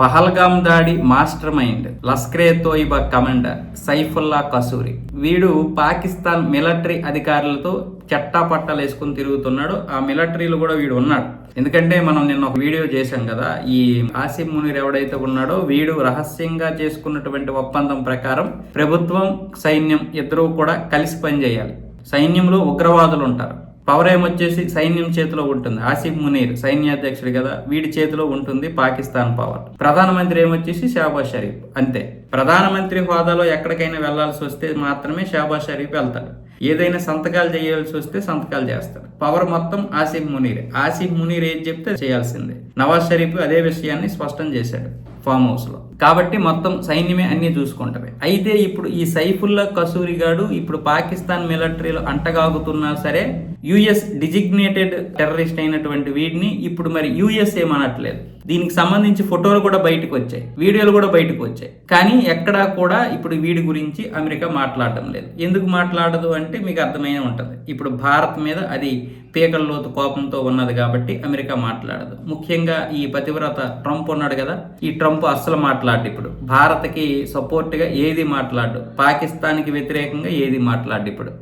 పహల్గామ్ దాడి master mind Lashkar Toiba commander Saifullah Kasuri. వీడు Pakistan military అధికారులతో చెట్టా పట్టాలు వేసుకుని తిరుగుతున్నాడు. ఆ మిలిటరీలో కూడా వీడు ఉన్నాడు. ఎందుకంటే మనం నిన్న ఒక వీడియో చేశాం కదా ఈ ఆసిఫ్ మునీర్ ఎవడైతే ఉన్నాడో వీడు రహస్యంగా చేసుకున్నటువంటి ఒప్పందం ప్రకారం ప్రభుత్వం సైన్యం ఇద్దరూ కూడా కలిసి పనిచేయాలి. సైన్యంలో ఉగ్రవాదులు ఉంటారు. పవర్ ఏమొచ్చేసి సైన్యం చేతిలో ఉంటుంది. ఆసిఫ్ మునీర్ సైన్యాధ్యక్షుడు కదా వీడి చేతిలో ఉంటుంది పాకిస్తాన్ పవర్ ప్రధానమంత్రి ఏమొచ్చేసి షాబాజ్ షరీఫ్ అంతే. ప్రధానమంత్రి హోదాలో ఎక్కడికైనా వెళ్ళాల్సి వస్తే మాత్రమే షాబాజ్ షరీఫ్ వెళ్తాడు. ఏదైనా సంతకాలు చేయాల్సి వస్తే సంతకాలు చేస్తాడు. పవర్ మొత్తం ఆసిఫ్ మునీర్. ఆసిఫ్ మునీర్ ఏది చెప్తే చేయాల్సిందే. నవాజ్ షరీఫ్ అదే విషయాన్ని స్పష్టం చేశాడు ఫామ్ హౌస్లో కాబట్టి మొత్తం సైన్యమే అన్ని చూసుకుంటుంది. అయితే ఇప్పుడు ఈ సైఫుల్లా కసూరి గాడు ఇప్పుడు పాకిస్తాన్ మిలిటరీలో అంటగాగుతున్నా సరే యుఎస్ డిజిగ్నేటెడ్ టెర్రరిస్ట్ అయినటువంటి వీడిని ఇప్పుడు మరి యుఎస్ ఏమనట్లేదు. దీనికి సంబంధించి ఫోటోలు కూడా బయటకు వచ్చాయి. వీడియోలు కూడా బయటకు వచ్చాయి. కానీ ఎక్కడా కూడా ఇప్పుడు వీడి గురించి అమెరికా మాట్లాడడం లేదు. ఎందుకు మాట్లాడదు అంటే మీకు అర్థమైనా ఉంటుంది. ఇప్పుడు భారత్ మీద అది పీకల్లోతు కోపంతో ఉన్నది కాబట్టి అమెరికా మాట్లాడదు. ముఖ్యంగా ఈ పతివ్రత ట్రంప్ ఉన్నాడు కదా ఈ ట్రంప్ అస్సలు మాట్లాడు ఇప్పుడు. భారత్కి సపోర్ట్గా ఏది మాట్లాడు పాకిస్తాన్కి వ్యతిరేకంగా ఏది మాట్లాడు ఇప్పుడు.